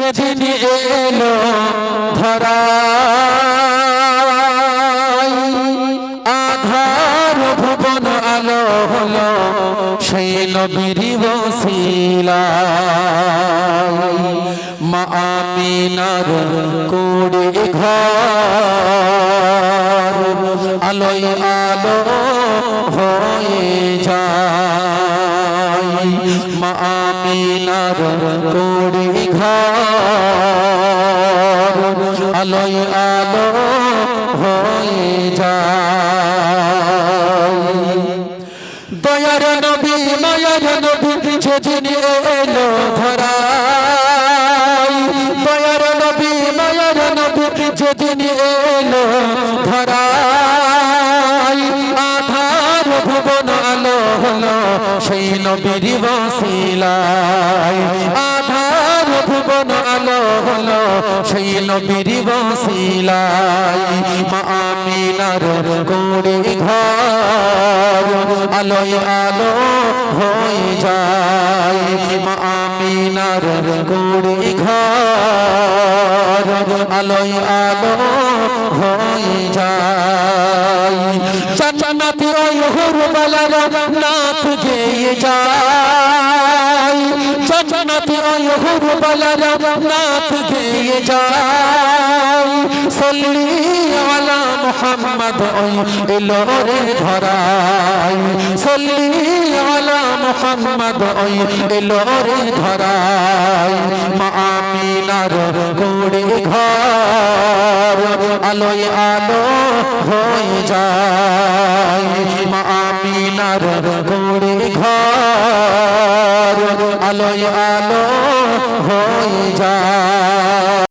যেদিন এলো ধরা আধার ভুবন আলো হলো সেই নবীর বসিলা মা আমিনার কুড়ি ঘর আলোয় আলো হয়ে যায়। মা আমিনার কুড়ি ঘর আলোয় আলো হয়ে যায়। দয়ার নবী, মায়ার নবী যেদিন এলো ধরাই। দয়ার নবী, মায়ার নবী যেদিন এলো ধরাই। আধার ভুবন আলো হলো সেই নবীর বসিলাই সেই নবীর বসিলাই মা আমিনার কোড়ে ঘর, আলোয় আলো হয়ে যায়। মা আমিনার কোড়ে ঘর, আলোয় আলো হয়ে যায়। জান্নাতি ওই হুরবালার নাথ গেয়ে যায়। জান্নাতি ওই হুরবালার নাথ গেয়ে যায়। সল্লি আলা মুহাম্মদ এলো রে ধরাই সল্লি আলা মুহাম্মদ এলো রে ধরাই মা আমিনার কোড়ে ঘর আলোয় আলো হয়ে যায়। মা আমিনার ঘর আলোয় আলো হয়ে যায়।